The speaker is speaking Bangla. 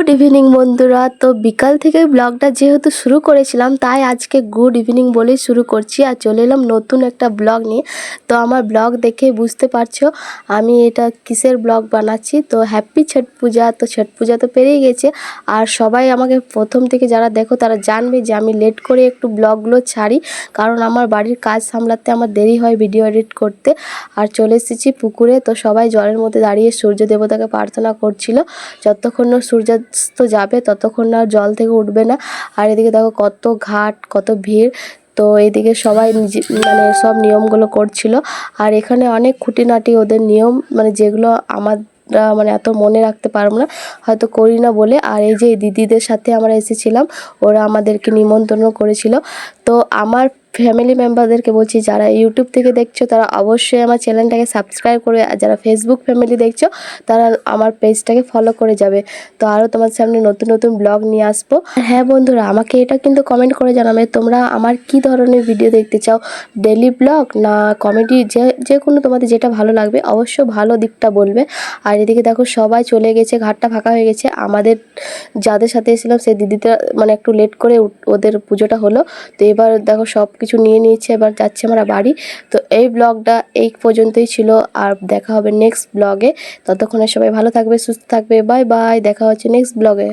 গুড ইভিনিং বন্ধুরা। তো বিকাল থেকে ব্লগটা যেহেতু শুরু করেছিলাম, তাই আজকে গুড ইভিনিং বলেই শুরু করছি আর চলে এলাম নতুন একটা ব্লগ নিয়ে। তো আমার ব্লগ দেখে বুঝতে পারছ, আমি এটা কিসের ব্লগ বানাচ্ছি? তো হ্যাপি ছট পূজা, তো ছট পূজা তো পেরিয়ে গেছে। আর সবাই আমাকে প্রথম থেকে যারা দেখো, তারা জানবে যে আমি লেট করে একটু ব্লগগুলো ছাড়ি, কারণ আমার বাড়ির কাজ সামলাতে আমার দেরি হয় ভিডিও এডিট করতে। আর চলে এসেছি পুকুরে, তো সবাই জলের মধ্যে দাঁড়িয়ে সূর্য দেবতাকে প্রার্থনা করছিল। যতক্ষণ না সূর্যাস্ত যাবে, ততক্ষণ না জল থেকে উঠবে না। আর এদিকে দেখো কত ঘাট, কত ভিড়। তো এদিকে সবাই নিজে মানে সব নিয়মগুলো করছিল। আর এখানে অনেক খুঁটিনাটি ওদের নিয়ম মানে যেগুলো আমার মানে এত মনে রাখতে পারব না, হয়তো করি না বলে। আর এই যে দিদিদের সাথে আমরা এসেছিলাম, ওরা আমাদেরকে নিমন্ত্রণ করেছিল। তো আমার ফ্যামিলি মেম্বারদেরকে বলছি, যারা ইউটিউব থেকে দেখছ, তারা অবশ্যই আমার চ্যানেলটাকে সাবস্ক্রাইব করবে। আর যারা ফেসবুক ফ্যামিলি দেখছ, তারা আমার পেজটাকে ফলো করে যাবে। তো আরও তোমার সামনে নতুন নতুন ব্লগ নিয়ে আসব। হ্যাঁ বন্ধুরা, আমাকে এটা কিন্তু কমেন্ট করে জানাবে, তোমরা আমার কি ধরনের ভিডিও দেখতে চাও? ডেলি ব্লগ না কমেডি যে যে কোনো তোমাদের যেটা ভালো লাগবে অবশ্য ভালো দিকটা বলবে। আর এদিকে দেখো, সবাই চলে গেছে, ঘাটটা ফাঁকা হয়ে গেছে। আমাদের যাদের সাথে এসেছিলাম, সেই দিদিটা মানে একটু লেট করে ওদের পুজোটা হলো। তো এবার দেখো সব কিছু নিয়ে নিয়েছে, এবার যাচ্ছে আমরা বাড়ি। তো এই ব্লগটা এই পর্যন্তই ছিল, আর দেখা হবে নেক্সট ব্লগে। ততক্ষণে সবাই ভালো থাকবে, সুস্থ থাকবে বাই বাই দেখা হচ্ছে নেক্সট ব্লগে।